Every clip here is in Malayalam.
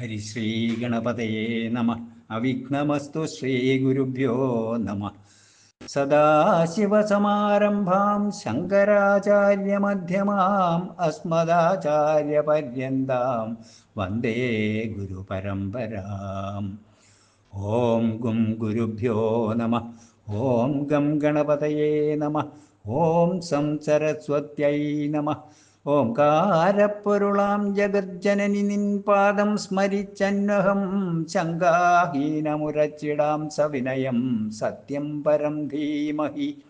ഹരിശ്രീഗണപതയേ നമ അവിഘ്നമസ്തു ശ്രീഗുരുഭ്യോ നമ സദാശിവസമാരംഭാം ശങ്കരാചാര്യമധ്യമാം അസ്മദാചാര്യപര്യന്താം വന്ദേ ഗുരുപരമ്പരാം ഓം ഗും ഗുരുഭ്യോ നമ ഓം ഗം ഗണപതയേ നമ ഓം സം സരസ്വത്यै നമ ഓംകാരപ്പൊരുളാം ജഗജ്ജനനി നിൻ പാദം സ്മരിച്ചന്വഹം ശങ്കാഹീനമുരച്ചിടാം സവിനയം സത്യം പരം ധീമഹി.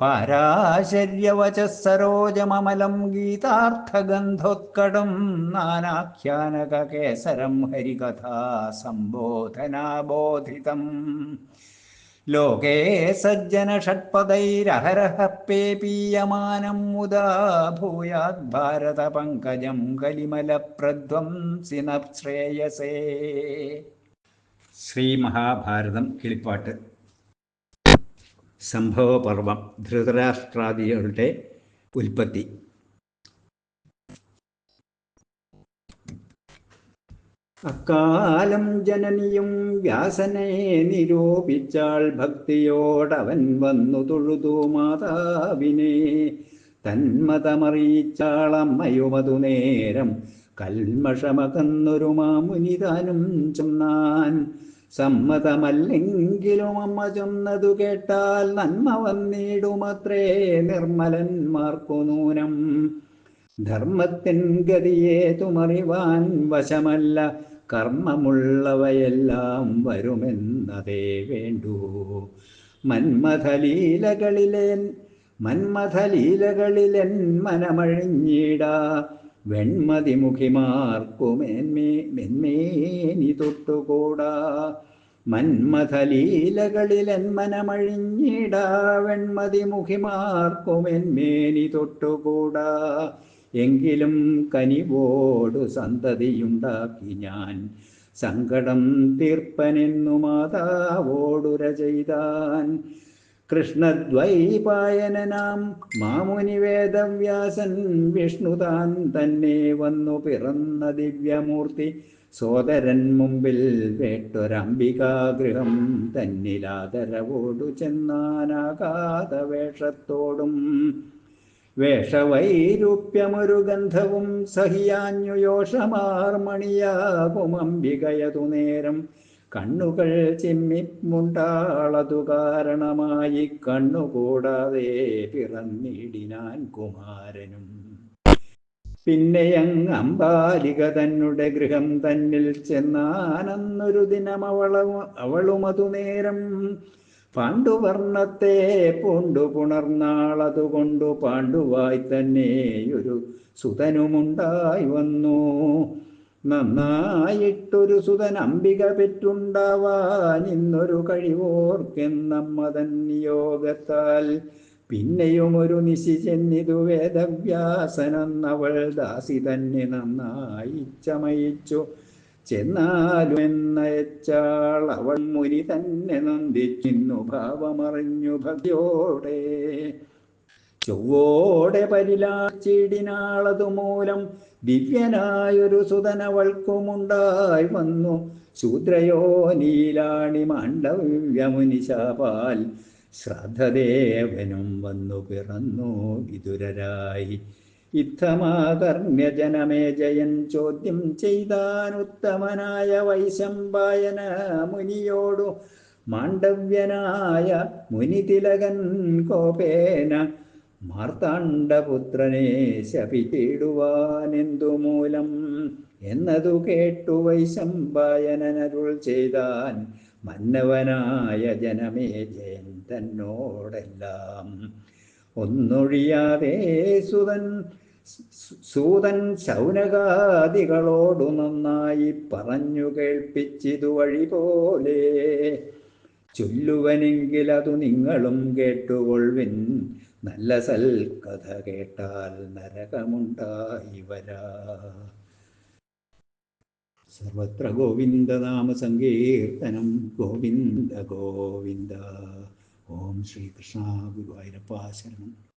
പാരാശര്യവചസരോജമമലം ഗീതാർത്ഥഗന്ധോത്കടം നാനാഖ്യാനകേസരം ഹരികഥാ സംബോധനാബോധിതം ലോകേ സജ്ജന ഷട്പദൈരഹരഹ പേപീയമാനം മുദാ ഭൂയാത് ഭാരത പങ്കജം കലിമല പ്രധ്വംസിന ശ്രേയസേ ശ്രീ മഹാഭാരതം കിളിപ്പാട്ട്. സംഭവപർവം ധൃതരാഷ്ട്രാദികളുടെ ഉൽപ്പത്തി. അക്കാലം ജനനിയും വ്യാസനെ നിരൂപിച്ചാൾ ഭക്തിയോടവൻ വന്നു തൊഴുതു മാതാവിനെ. തന്മതമറിയിച്ചാൾ അമ്മയുമതു നേരം കൽമഷമകന്നൊരു മാമുനിതാനും ചെന്നാൻ. സമ്മതമല്ലെങ്കിലും അമ്മ ചെന്നതു കേട്ടാൽ നന്മ വന്നിടുമത്രേ നിർമ്മലന്മാർക്കു നൂനം. ധർമ്മത്തിൻ ഗതിയെ തുമറിവാൻ വശമല്ല. കർമ്മമുള്ളവയെല്ലാം വരുമെന്നതേ വേണ്ടു. മന്മഥലീലകളിലേൻ മന്മഥലീലകളിലെൻ മനമഴിഞ്ഞിടാ. വെൺമതി മുഖിമാർക്കുമേന്മേ മെന്മേനി തൊട്ടുകൂടാ മന്മഥലീലകളിലെൻ മനമഴിഞ്ഞിടാ. വെൺമതി മുഖിമാർക്കുമെന്മേനി തൊട്ടുകൂടാ എങ്കിലും കനിവോടു സന്തതിയുണ്ടാക്കി ഞാൻ. സങ്കടം തീർപ്പനെന്നു മാതാവോടുര ചെയ്താൻ കൃഷ്ണദ്വൈപായനാം മാമുനി വേദവ്യാസൻ വിഷ്ണുതാൻ തന്നെ വന്നു പിറന്ന ദിവ്യമൂർത്തി. സോദരൻ മുമ്പിൽ വേട്ടൊരംബികാഗൃഹം തന്നിലാദരവോടു ചെന്നാനാകാത വേഷത്തോടും വേഷവൈരൂപ്യമൊരു ഗന്ധവും സഹിയാഞ്ഞുയോഷമാർമണിയാകുമംബികയതു നേരം. കണ്ണുകൾ ചിമ്മിമുണ്ടാളതു കാരണമായി കണ്ണുകൂടാതെ പിറന്നിടിനാൻ കുമാരനും. പിന്നെയങ് അമ്പാലിക തന്നെ ഗൃഹം തന്നിൽ ചെന്നാനന്നൊരു ദിനം അവളും അവളുമതു നേരം. പാണ്ഡുവർണത്തെ പൂണ്ടു പുണർന്നാളതുകൊണ്ടു പാണ്ഡുവായി തന്നെ ഒരു സുതനുമുണ്ടായി വന്നു. നന്നായിട്ടൊരു സുതൻ അംബിക പെറ്റുണ്ടാവാൻ ഇന്നൊരു കഴിവോർക്കെന്നമ്മതൻ നിയോഗത്താൽ പിന്നെയും ഒരു നിശി ചെന്നിതു വേദവ്യാസനെന്നവൾ ദാസി തന്നെ നന്നായി ചമയിച്ചു. ചെന്നാലും എന്നയച്ചാൾ അവൾ മുനി തന്നെ നന്ദിക്കുന്നു ഭാവമറിഞ്ഞു ഭക്തിയോടെ. ചൊവ്വോടെ പരിലാച്ചിടിനാളതു മൂലം ദിവ്യനായൊരു സുതനവൾക്കുമുണ്ടായി വന്നു. ശൂദ്രയോ നീലാണി മാണ്ഡവ്യമുനിശാപാൽ. ശ്രദ്ധദേവനും വന്നു പിറന്നു വിതുരരായി. ഇത്തമാകർമ്മ്യ ജനമേ ജയൻ ചോദ്യം ചെയ്താനുത്തമനായ വൈശമ്പായന മുനിയോടു മാണ്ഡവ്യനായ മുനിതിലകൻ കോപേന മാർത്താണ്ഡപുത്രനെ ശപിച്ചിടുവാനെന്തു മൂലം? എന്നതു കേട്ടു വൈശമ്പായനരുൾ ചെയ്താൻ മന്നവനായ ജനമേ ജയൻ തന്നോടെല്ലാം. ഒന്നൊഴിയാതെ സുതൻ സൂതൻ ശൗനകാദികളോടു നന്നായി പറഞ്ഞു കേൾപ്പിച്ചിതു വഴി പോലെ ചൊല്ലുവനെങ്കിൽ അതു നിങ്ങളും കേട്ടുകൊള്ളുവിൻ. നല്ല സൽക്കഥ കേട്ടാൽ നരകമുണ്ടായി വരാ സർവത്ര ഗോവിന്ദ നാമ സങ്കീർത്തനം. ഗോവിന്ദ ഗോവിന്ദ. ഓം ശ്രീകൃഷ്ണ ഗുരുവായൂരപ്പ ശരണം.